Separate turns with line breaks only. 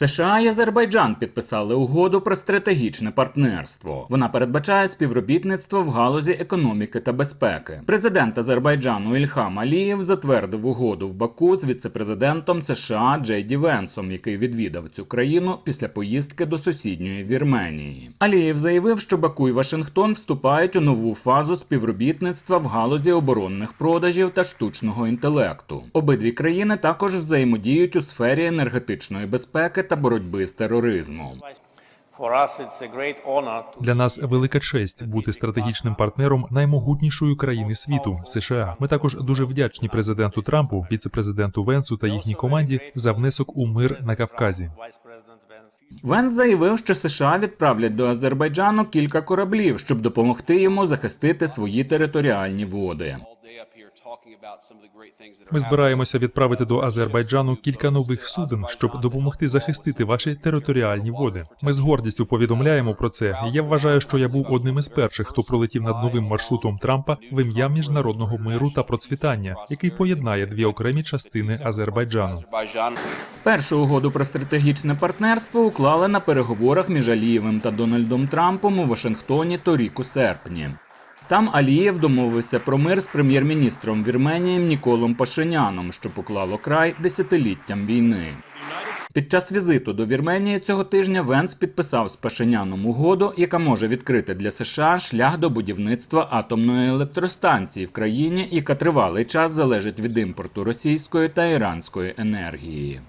США і Азербайджан підписали угоду про стратегічне партнерство. Вона передбачає співробітництво в галузі економіки та безпеки. Президент Азербайджану Ільхам Алієв затвердив угоду в Баку з віцепрезидентом США Джей Ді Венсом, який відвідав цю країну після поїздки до сусідньої Вірменії. Алієв заявив, що Баку і Вашингтон вступають у нову фазу співробітництва в галузі оборонних продажів та штучного інтелекту. Обидві країни також взаємодіють у сфері енергетичної безпеки та боротьби з тероризмом.
Для нас велика честь бути стратегічним партнером наймогутнішої країни світу США. Ми також дуже вдячні президенту Трампу, віцепрезиденту Венсу та їхній команді за внесок у мир на Кавказі.
Венс заявив, що США відправлять до Азербайджану кілька кораблів, щоб допомогти йому захистити свої територіальні води.
Ми збираємося відправити до Азербайджану кілька нових суден, щоб допомогти захистити ваші територіальні води. Ми з гордістю повідомляємо про це. І Я вважаю, що я був одним із перших, хто пролетів над новим маршрутом Трампа в ім'я міжнародного миру та процвітання, який поєднає дві окремі частини Азербайджану.
Першу угоду про стратегічне партнерство уклали на переговорах між Алієвим та Дональдом Трампом у Вашингтоні торік у серпні. Там Алієв домовився про мир з прем'єр-міністром Вірменії Ніколом Пашиняном, що поклало край десятиліттям війни. Під час візиту до Вірменії цього тижня Венс підписав з Пашиняном угоду, яка може відкрити для США шлях до будівництва атомної електростанції в країні, яка тривалий час залежить від імпорту російської та іранської енергії.